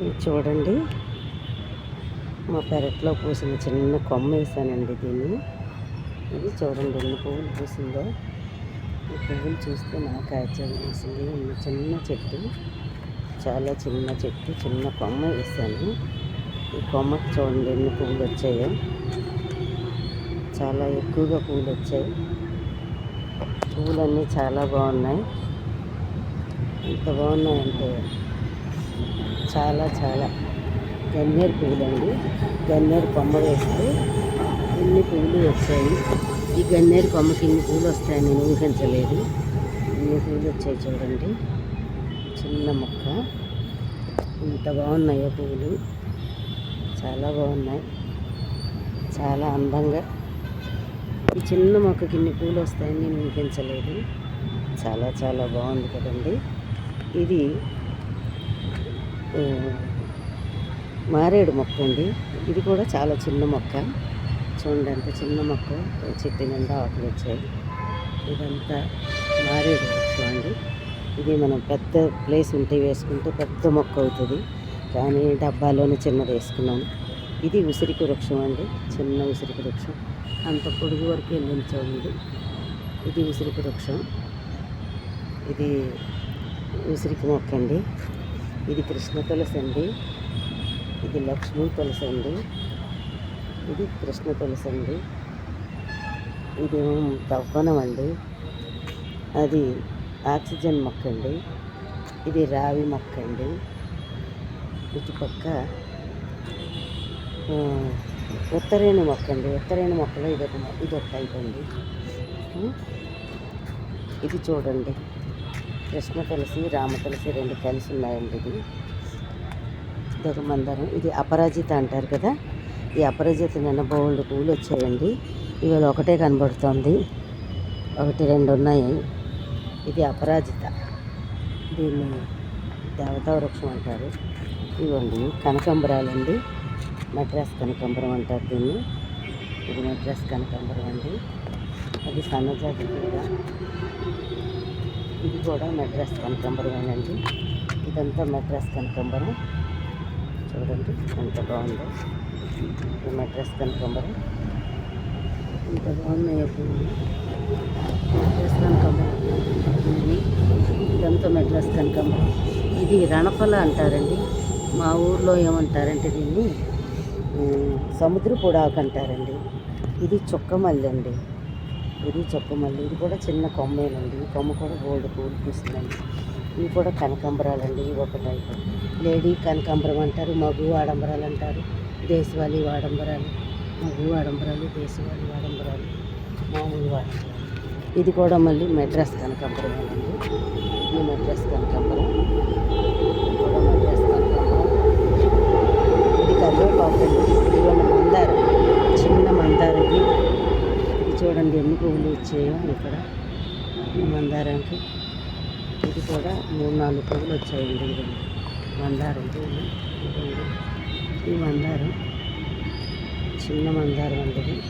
చూడండి. మా పెరట్లో పూసిన చిన్న కొమ్మ వేసానండి దీన్ని. ఇది చూడండి ఎన్ని పువ్వులు పూసిందో. ఈ పువ్వులు చూస్తే నాకు ఆశ్చర్యం వేసింది. చిన్న చెట్టు చాలా చిన్న చెట్టు చిన్న కొమ్మ వేసాను. ఈ కొమ్మకి చూడండి ఎన్ని పువ్వులు వచ్చాయో. చాలా ఎక్కువగా పువ్వులు వచ్చాయి. పువ్వులన్నీ చాలా బాగున్నాయి. ఎంత బాగున్నాయంటే చాలా చాలా. గన్నేరు పువ్వులండి. గన్నేరు కొమ్మ వేస్తే ఇన్ని పువ్వులు వచ్చాయి. ఈ గన్నేరు కొమ్మకి ఇన్ని పువ్వులు వస్తాయని నేను ఊహించలేదు. ఇన్ని పువ్వులు వచ్చాయి చూడండి. చిన్న మొక్క. ఇంత బాగున్నాయో పువ్వులు. చాలా బాగున్నాయి. చాలా అందంగా. ఈ చిన్న మొక్కకి ఇన్ని పూలు వస్తాయని నేను ఊహించలేదు. చాలా చాలా బాగుంది కదండి. ఇది మారేడు మొక్క అండి. ఇది కూడా చాలా చిన్న మొక్క. చూడండి అంత చిన్న మొక్క. చెట్టు నిండా ఆకులు వచ్చాయి. ఇదంతా మారేడు వృక్షం అండి. ఇది మనం పెద్ద ప్లేస్ ఉంటే వేసుకుంటే పెద్ద మొక్క అవుతుంది. కానీ డబ్బాలోనే చిన్నది వేసుకున్నాను ఇది ఉసిరికి వృక్షం అండి. చిన్న ఉసిరికి వృక్షం. అంత పొడుగు వరకు వెళ్ళింది చూడండి ఇది ఉసిరికి వృక్షం. ఇది ఉసిరికి మొక్క అండి. ఇది కృష్ణ తులసి అండి. ఇది లక్ష్మీ తులసి అండి. ఇది కృష్ణ తులసి అండి. ఇది దవ్వనం అండి. అది ఆక్సిజన్ మొక్క అండి. ఇది రావి మొక్క అండి. ఇటుపక్క ఉత్తరేణి మొక్క అండి. ఉత్తరేణి మొక్కలో ఇది ఒక ఇది ఒక టైప్ అండి ఇది చూడండి. కృష్ణ తులసి రామ తులసి రెండు కలిసి ఉన్నాయండి ఇది. ఇదొక మందారం ఇది అపరాజిత అంటారు కదా. ఈ అపరాజిత నిన్న బోల్డ్ పూలు వచ్చాయండి. ఇవాళ ఒకటే కనబడుతోంది. ఒకటి రెండు ఉన్నాయి. ఇది అపరాజిత. దీన్ని దేవతా వృక్షం అంటారు. ఇవ్వండి. కనకంబరాలండి. మద్రాస్ కనకంబరం అంటారు దీన్ని. ఇది మద్రాస్ కనకంబరం అండి. అది సన్నజాతి కూడా ఇది కూడా మెడ్రాస్ కనకంబరమేనండి ఇదంతా మెడ్రాస్ కనకంబరం. చూడండి ఎంత బాగుందో. ఇది మెడ్రాస్ కనకంబరం. ఎంత బాగున్నాయి మెడ్రాస్ కనకంబరం. ఇది ఇదంతా మెడ్రాస్ కనకంబరం. ఇది రణపల అంటారండి. మా ఊర్లో ఏమంటారంటే దీన్ని ఉమ్, సముద్ర పొడాకు అంటారండి. ఇది చుక్కమల్లి అండి. ఇది చొక్కమల్లి ఇది కూడా చిన్న కొమ్మేనండి. ఈ కొమ్మ కూడా గోల్డ్ పూలు పూస్తుందండి ఇవి కూడా కనకాంబరాలండి. ఇవి ఒక టైపు లేడీ కనకాంబరం అంటారు మగు ఆడంబరాలు అంటారు దేశవాళీ ఆడంబరాలు మగు ఆడంబరాలు దేశవాళీ వాడంబరాలు మామూలు ఆడంబరాలు ఇది కూడా మళ్ళీ మెడ్రాస్ కనకాంబరమేనండి. ఇది మెడ్రాస్ కనకాంబరం. ఇది కూడా మెడ్రాస్ కనకాంబరం. ఇది కరివేపాకు అండి. ఇదిగోండి మందారం చిన్న మందారం ఇది ఇది పువ్వులు వచ్చాయో ఇక్కడ ఈ మందారానికి. ఇది కూడా మూడు నాలుగు పువ్వులు వచ్చాయండి ఇదిగోండి మందారం పువ్వులు ఈ మందారం చిన్న మందారం అండి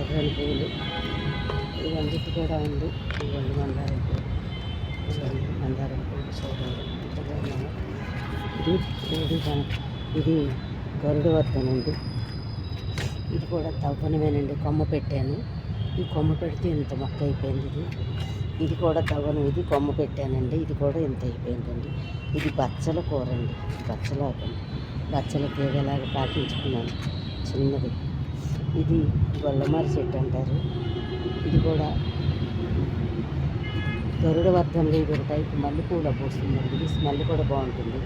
ఎర్రని పువ్వులు ఇవన్నీ కూడా ఉంది. ఇవన్నీ మందారం పువ్వులు మందారం పువ్వులు చూడండి ఇది ఇది కన- ఇది గరుడ ఇది కూడా తవ్వనమేనండి. కొమ్మ పెట్టాను. ఈ కొమ్మ పెడితే ఇంత మొక్క అయిపోయింది ఇది. ఇది కూడా తవ్వను ఇది కొమ్మ పెట్టానండి. ఇది కూడా ఇంత అయిపోయిందండి. ఇది బచ్చల కూర అండి బచ్చలాకండి బచ్చల తీగలాగా పాటించుకున్నాను చిన్నది. ఇది గొల్లమారి చెట్టు అంటారు. ఇది కూడా గరుడ వర్ధంలో ఇది ఒక టైపు మల్లెపూల పూస్తుందండి. ఇది స్మెల్ కూడా బాగుంటుంది.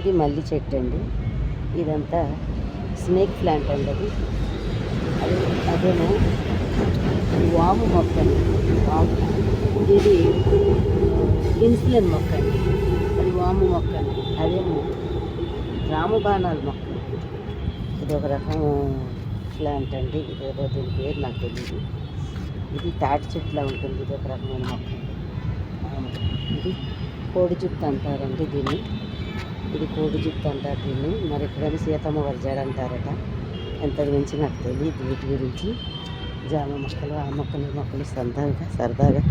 ఇది మల్లి చెట్టు అండి. ఇదంతా స్నేక్ ప్లాంట్ అండి అది. అదేమో వాము మొక్క అండి వాము. ఇది ఇన్సులిన్ మొక్క అండి అది వాము మొక్క అండి అదేమో రామబాణాల మొక్క ఇది ఒక రకం ప్లాంట్ అండి. ఇది దీని పేరు నాకు తెలియదు ఇది తాటి చెట్లా ఉంటుంది. ఇది ఒక రకమైన మొక్క. ఇది కోడి జుట్టు అంటారండి దీన్ని. ఇది కోడి జుట్టు అంటారు దీన్ని. మరి ఎక్కడైనా సీతమ్మ వరిజాడు అంటారట. ఎంత గురించి నాకు తెలియదు వీటి గురించి. జామ మొక్కలు ఆ మొక్కలు మొక్కలు సరదాగా సరదాగా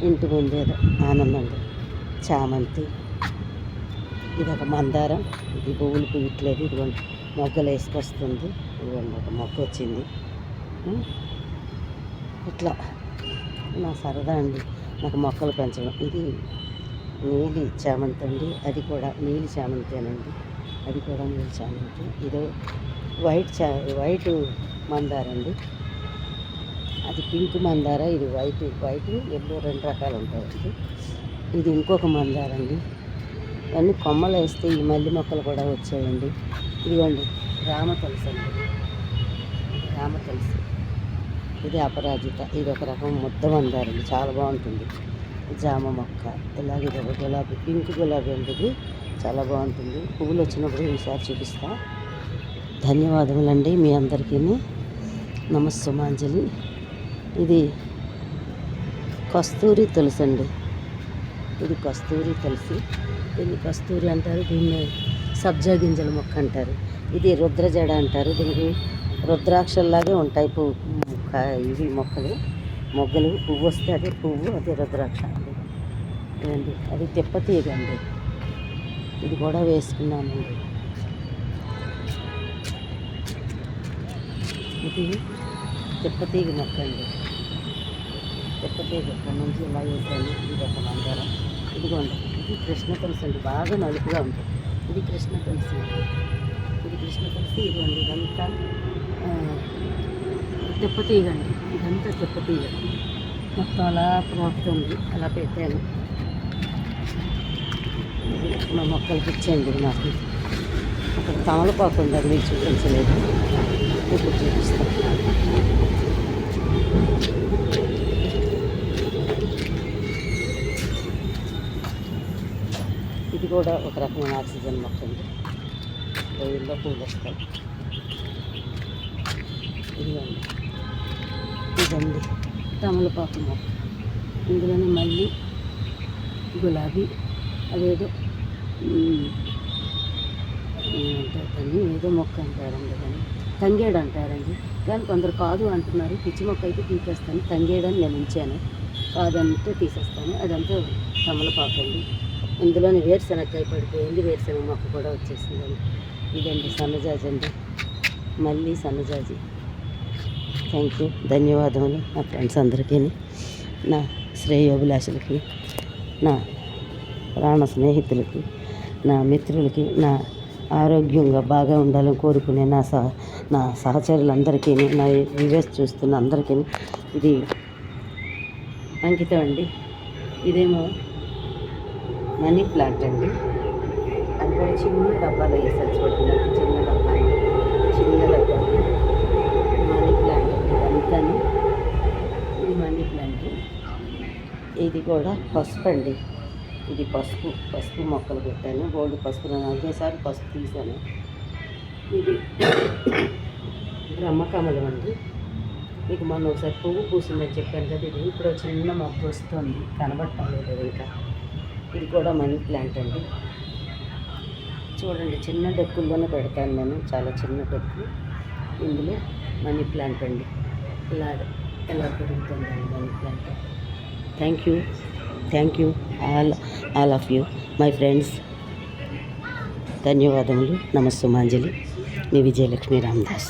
ఇంటి ముందేదో ఆనందంగా. చామంతి ఇది ఒక మందారం. ఇది పువ్వులు పువ్వట్లేదు ఇదిగోండి. మొగ్గలు వేసుకొస్తుంది. ఇదిగోండి ఒక మొక్క వచ్చింది. ఇట్లా. నా సరదా అండి. నాకు మొక్కలు పెంచడం. ఇది నీలి చామంతి అండి. అది కూడా నీలి చామంతేనండి అది కూడా నీలి చామంతి. ఇది వైట్ చా వైట్ మందార అండి. అది పింక్ మందార ఇది వైట్ వైట్ ఎల్లో రెండు రకాలు ఉంటాయండి ఇది ఇంకొక మందార అండి. ఇవన్నీ కొమ్మలు వేస్తే ఈ మల్లి మొక్కలు కూడా వచ్చాయండి. ఇదిగోండి రామ తులసి అండి. ఇది రామ తులసి. ఇది అపరాజిత. ఇది ఒక రకం ముద్ద మందారండి చాలా బాగుంటుంది. జామ మొక్క. ఇలాగే ఇది ఒక గులాబీ పింక్ గులాబీ అండి ఇది. చాలా బాగుంటుంది. పువ్వులు వచ్చినప్పుడు ఈసారి చూపిస్తా. ధన్యవాదములండి మీ అందరికీ నమస్సుమాంజలి ఇది కస్తూరి తులసి అండి. ఇది కస్తూరి తులసి. దీన్ని కస్తూరి అంటారు దీన్ని సబ్జా గింజల మొక్క అంటారు. ఇది రుద్రజడ అంటారు. దీనికి రుద్రాక్షల్లాగే ఉంటాయి పువ్వు ఇవి మొక్కలు మొగ్గలు. పువ్వు వస్తే అదే పువ్వు అదే రుద్రాక్ష అండి. ఇదండి. అది తిప్పతీగ అండి. ఇది కూడా వేసుకున్నానండి ఇది తిప్పతీగ మొక్క అండి తిప్పతీగ ఇక్కడ నుంచి ఇలా వేసాను ఇది ఒక మందారం. ఇదిగోండి. ఇది కృష్ణ తులసి అండి. బాగా నలుపుగా ఉంటుంది ఇది కృష్ణ తులసి ఇది కృష్ణ తులసి. ఇదిగోండి. ఇదంతా ఆ, తిప్పతీగ అండి. ఇదంతా తిప్పతీగ. మొత్తం అలా ప్రాకుతుంది అలా పెట్టాను. మా మొక్కలకి ఇచ్చేయండి నాకు అక్కడ తమలపాకు ఉందని మీకు చూపించలేదు. ఇప్పుడు చూపిస్తాను ఇది కూడా ఒక రకమైన ఆక్సిజన్ మొక్క ఉంది రోజుల్లో పూలు వస్తాయి ఇదిగోండి. ఇదండి తమలపాకు మొక్క. ఇందులోనే మళ్ళీ గులాబీ అదేదో ఏమంటారు? దాన్ని ఏదో మొక్క అంటారండి దాన్ని. తంగేడు అంటారండి. కానీ కొందరు కాదు అంటున్నారు. పిచ్చి మొక్క అయితే తీసేస్తాను. తంగేడు అని నేను ఉంచాను. కాదంటే తీసేస్తాను. అదంతా తమలపాకు అండి ఇందులోని వేరుశనగకాయ పడిపోయింది. వేరుశనగ మొక్క కూడా వచ్చేసిందండి. ఇదండి సన్నజాజి అండి. మళ్ళీ సన్నజాజి. థ్యాంక్ యూ ధన్యవాదములు నా ఫ్రెండ్స్ అందరికీ. నా శ్రేయోభిలాషులకి నా ప్రాణ స్నేహితులకి నా మిత్రులకి నా ఆరోగ్యంగా బాగా ఉండాలని కోరుకునే నా సహ నా సహచరులందరికీ నా వివేస్ చూస్తున్న అందరికీ ఇది అంకితం అండి. ఇదేమో మనీ ప్లాంట్ అండి. అది కూడా చిన్న డబ్బాలో వేసాను చూడండి చిన్న డబ్బా చిన్న డబ్బా మనీ ప్లాంట్ అండి ఇదంతాను ఇది మనీ ప్లాంట్. ఇది కూడా పసుపు అండి. ఇది పసుపు పసుపు మొక్కలు పెట్టాను. గోల్డ్ పసుపు నేను ఒకేసారి పసుపు తీసాను ఇది బ్రహ్మకమలం అండి. మీకు మొన్న ఒకసారి పువ్వు పూసిందని చెప్పాను కదా ఇది ఇప్పుడు చిన్న మొక్క వస్తుంది. కనబడటం లేదు ఇంకా. ఇది కూడా మనీ ప్లాంట్ అండి. చూడండి చిన్న డెక్కుల్లోనే పెడతాను నేను. చాలా చిన్న డెక్కు. ఇందులో మనీ ప్లాంట్ అండి. ఇలా ఎలా పెరుగుతుందండి money plant? Thank you. Thank you all all of you my friends ధన్యవాదములు. నమస్సుమాంజలి మీ విజయలక్ష్మి రామదాస్.